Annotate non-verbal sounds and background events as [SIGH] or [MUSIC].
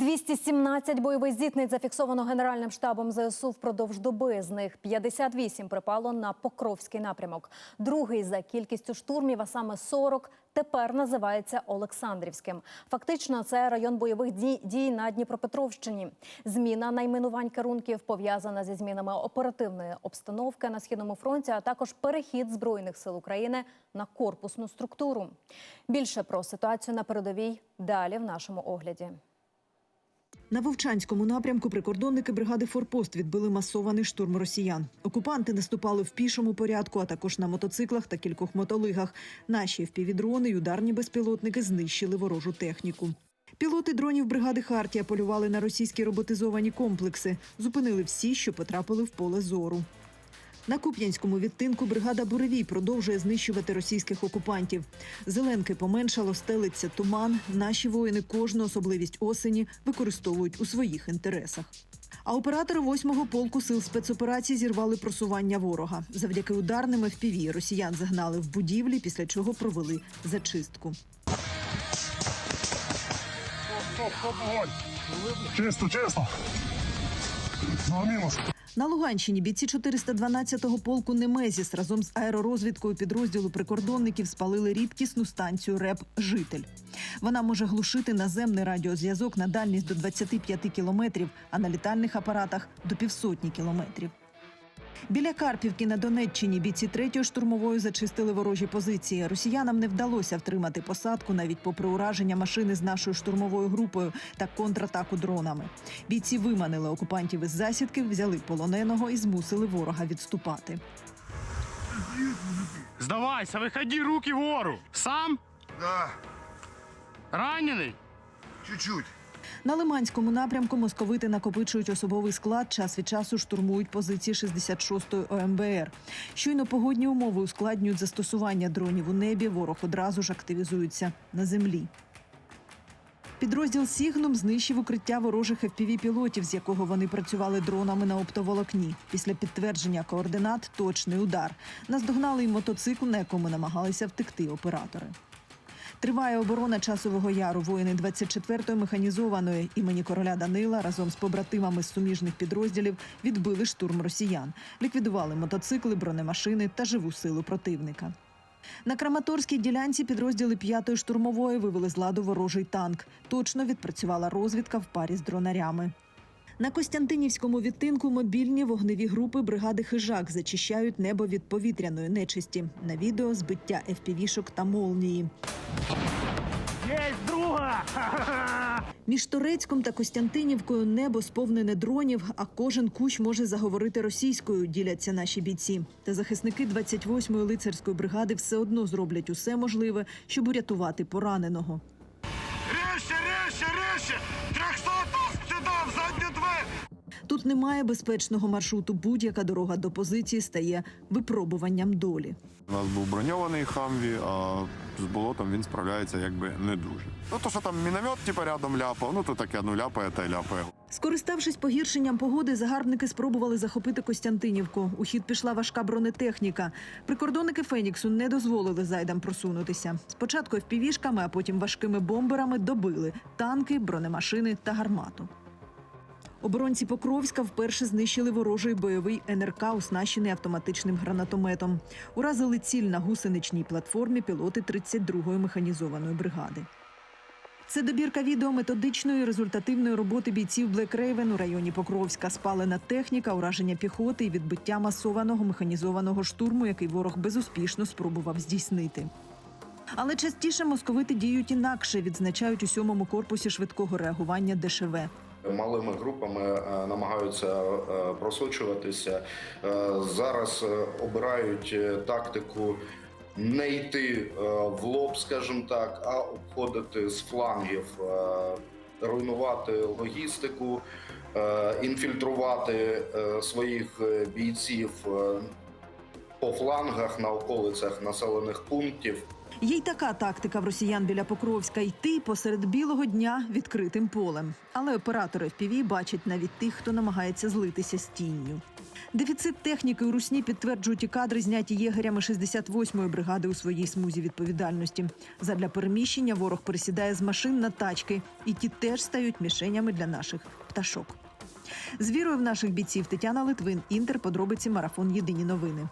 217 бойових зіткнень зафіксовано Генеральним штабом ЗСУ впродовж доби. З них 58 припало на Покровський напрямок. Другий за кількістю штурмів, а саме 40, тепер називається Олександрівським. Фактично, це район бойових дій, на Дніпропетровщині. Зміна найменувань керунків пов'язана зі змінами оперативної обстановки на східному фронті, а також перехід збройних сил України на корпусну структуру. Більше про ситуацію на передовій далі в нашому огляді. На Вовчанському напрямку прикордонники бригади Форпост відбили масований штурм росіян. Окупанти наступали в пішому порядку, а також на мотоциклах та кількох мотолигах. Наші впівдрони й ударні безпілотники знищили ворожу техніку. Пілоти дронів бригади Хартія полювали на російські роботизовані комплекси, зупинили всі, що потрапили в поле зору. На Куп'янському відтинку бригада Буревій продовжує знищувати російських окупантів. Зеленки поменшало, стелиться туман. Наші воїни кожну особливість осені використовують у своїх інтересах. А оператори 8-го полку сил спецоперацій зірвали просування ворога. Завдяки ударним FPV росіян загнали в будівлі, після чого провели зачистку. Чисто, чисто. Ну, мінус. На Луганщині бійці 412-го полку Немезіс разом з аеророзвідкою підрозділу прикордонників спалили рідкісну станцію РЕП Житель. Вона може глушити наземний радіозв'язок на дальність до 25 кілометрів, а на літальних апаратах до півсотні кілометрів. Біля Карпівки на Донеччині бійці третьої штурмової зачистили ворожі позиції. Росіянам не вдалося втримати посадку навіть попри ураження машини з нашою штурмовою групою та контратаку дронами. Бійці виманили окупантів із засідки, взяли полоненого і змусили ворога відступати. Сдавайся, выходи, руки вгору. Сам? Да, Ранений? чуть-чуть. На Лиманському напрямку московити накопичують особовий склад. Час від часу штурмують позиції 66-ї ОМБР. Щойно погодні умови ускладнюють застосування дронів у небі. Ворог одразу ж активізується на землі. Підрозділ Сігнум знищив укриття ворожих FPV-пілотів, з якого вони працювали дронами на оптоволокні. Після підтвердження координат точний удар. Наздогнали й мотоцикл, на якому намагалися втекти оператори. Триває оборона часового яру. Воїни 24-ї механізованої імені короля Данила разом з побратимами з суміжних підрозділів відбили штурм росіян, ліквідували мотоцикли, бронемашини та живу силу противника. На Краматорській ділянці підрозділи 5-ї штурмової вивели з ладу ворожий танк. Точно відпрацювала розвідка в парі з дронарями. На Костянтинівському відтинку мобільні вогневі групи бригади Хижак зачищають небо від повітряної нечисті. На відео збиття FPV-шок та молнії. Есть друга! [LAUGHS] Між Торецьком та Костянтинівкою небо сповнене дронів, а кожен кущ може заговорити російською. Діляться наші бійці. Та захисники 28-ї лицарської бригади все одно зроблять усе можливе, щоб урятувати пораненого. Резче, резче, резче! Тут немає безпечного маршруту. Будь-яка дорога до позиції стає випробуванням долі. У нас був броньований хамві, а з болотом він справляється якби не дуже. Ну то, що там міномет типу, рядом ляпав, ну то таке ну ляпає та й ляпає. Скориставшись погіршенням погоди, загарбники спробували захопити Костянтинівку. У хід пішла важка бронетехніка. Прикордонники Феніксу не дозволили зайдам просунутися. Спочатку впівішками, а потім важкими бомберами добили танки, бронемашини та гармату. Оборонці Покровська вперше знищили ворожий бойовий НРК, оснащений автоматичним гранатометом. Уразили ціль на гусеничній платформі пілоти 32-ї механізованої бригади. Це добірка відео методичної результативної роботи бійців Black Raven у районі Покровська. Спалена техніка, ураження піхоти і відбиття масованого механізованого штурму, який ворог безуспішно спробував здійснити. Але частіше московити діють інакше, відзначають у сьомому корпусі швидкого реагування ДШВ. Малими групами е, намагаються е, просочуватися. Е, Зараз обирають тактику не йти в лоб, скажімо так, а обходити з флангів, руйнувати логістику, інфільтрувати своїх бійців по флангах на околицях населених пунктів. Є й така тактика в росіян біля Покровська йти посеред білого дня відкритим полем. Але оператори FPV бачать навіть тих, хто намагається злитися з тінню. Дефіцит техніки у Русні підтверджують і кадри, зняті єгерями 68-ї бригади у своїй смузі відповідальності. Задля переміщення ворог пересідає з машин на тачки, і ті теж стають мішенями для наших пташок. З вірою в наших бійців Тетяна Литвин, Інтер, подробиці марафон Єдині новини.